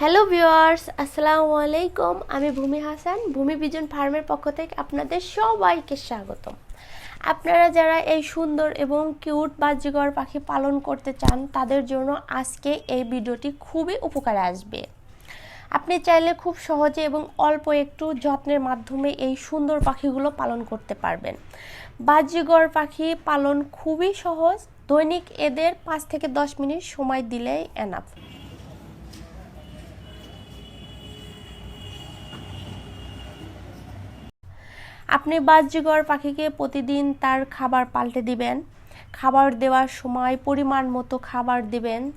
Hello viewers আসসালামু আলাইকুম আমি ভূমি হাসান, ভূমি বিজন ফার্মের পক্ষ থেকে আপনাদের সবাইকে স্বাগতম। আপনারা যারা এই সুন্দর এবং কিউট বাহ্যিকর পাখি পালন করতে চান, তাদের জন্য আজকে এই ভিডিওটি খুবই উপকারে আসবে। আপনি চাইলে খুব সহজে এবং অল্প একটু যত্নের মাধ্যমে এই সুন্দর পাখিগুলো পালন করতে পারবেন। বাহ্যিকর পাখি পালন খুবই সহজ। দৈনিক এদের পাঁচ থেকে দশ মিনিট সময় দিলেই এনাফ আপনি বাহ্যিকর পাখিকে প্রতিদিন তার খাবার পাল্টে দিবেন। খাবার দেওয়ার সময় পরিমাণ মতো খাবার দিবেন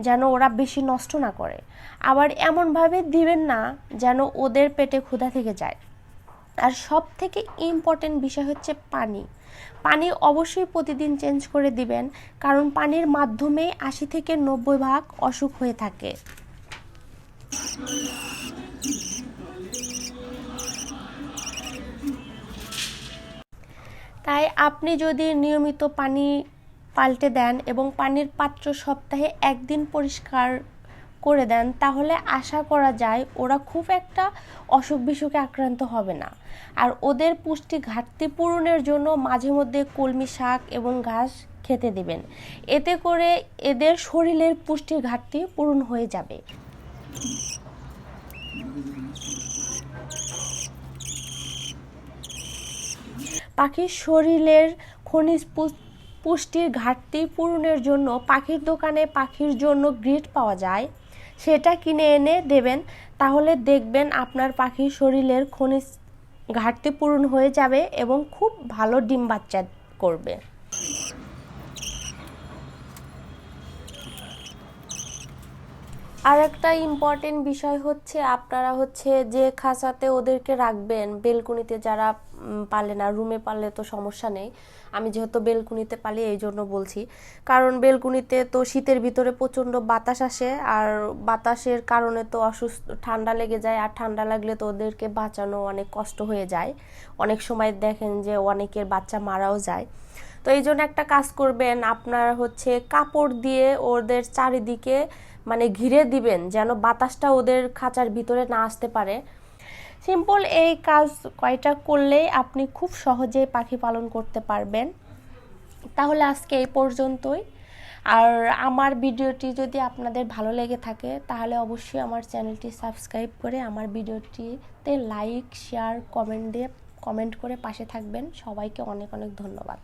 যেন ওরা বেশি নষ্ট না করে। আবার এমনভাবে দিবেন না যেন ওদের পেটে ক্ষুধা থেকে যায়। আর সব থেকে ইম্পর্টেন্ট বিষয় হচ্ছে পানি। পানি অবশ্যই প্রতিদিন চেঞ্জ করে দিবেন, কারণ পানির মাধ্যমে আশি থেকে নব্বই ভাগ অসুখ হয়ে থাকে। তাই আপনি যদি নিয়মিত পানি পাল্টে দেন এবং পানির পাত্র সপ্তাহে একদিন পরিষ্কার করে দেন, তাহলে আশা করা যায় ওরা খুব একটা অসুখ বিসুখে আক্রান্ত হবে না। আর ওদের পুষ্টি ঘাটতি পূরণের জন্য মাঝে মধ্যে কলমি শাক এবং ঘাস খেতে দিবেন। এতে করে এদের শরীরের পুষ্টির ঘাটতি পূরণ হয়ে যাবে। পাখির শরীরের খনিজ পুষ- পুষ্টির ঘাটতি পূরণের জন্য পাখির দোকানে পাখির জন্য গ্রিড পাওয়া যায়। সেটা কিনে এনে দেবেন। তাহলে দেখবেন আপনার পাখির শরীরের খনিজ ঘাটতি পূরণ হয়ে যাবে এবং খুব ভালো ডিম বাচ্চা করবে। আর একটা ইম্পর্টেন্ট বিষয় হচ্ছে আপনারা হচ্ছে যে খাঁচাতে ওদেরকে রাখবেন, বেলকুনিতে যারা পালে না রুমে পারলে তো সমস্যা নেই। আমি যেহেতু বেলকুনিতে পালি, এই জন্য বলছি। কারণ বেলকুনিতে তো শীতের ভিতরে প্রচণ্ড বাতাস আসে, আর বাতাসের কারণে তো অসুস্থ, ঠান্ডা লেগে যায়, আর ঠান্ডা লাগলে তো ওদেরকে বাঁচানো অনেক কষ্ট হয়ে যায়। অনেক সময় দেখেন যে অনেকের বাচ্চা মারাও যায়। তো এই জন্য একটা কাজ করবেন, আপনার হচ্ছে কাপড় দিয়ে ওদের চারিদিকে মানে ঘিরে দিবেন, যেন বাতাসটা ওদের খাঁচার ভিতরে না আসতে পারে। সিম্পল এই কাজ কয়টা করলেই আপনি খুব সহজেই পাখি পালন করতে পারবেন। তাহলে আজকে এই পর্যন্তই। আর আমার ভিডিওটি যদি আপনাদের ভালো লেগে থাকে, তাহলে অবশ্যই আমার চ্যানেলটি সাবস্ক্রাইব করে আমার ভিডিওটিতে লাইক, শেয়ার, কমেন্ট দিয়ে কমেন্ট করে পাশে থাকবেন। সবাইকে অনেক অনেক ধন্যবাদ।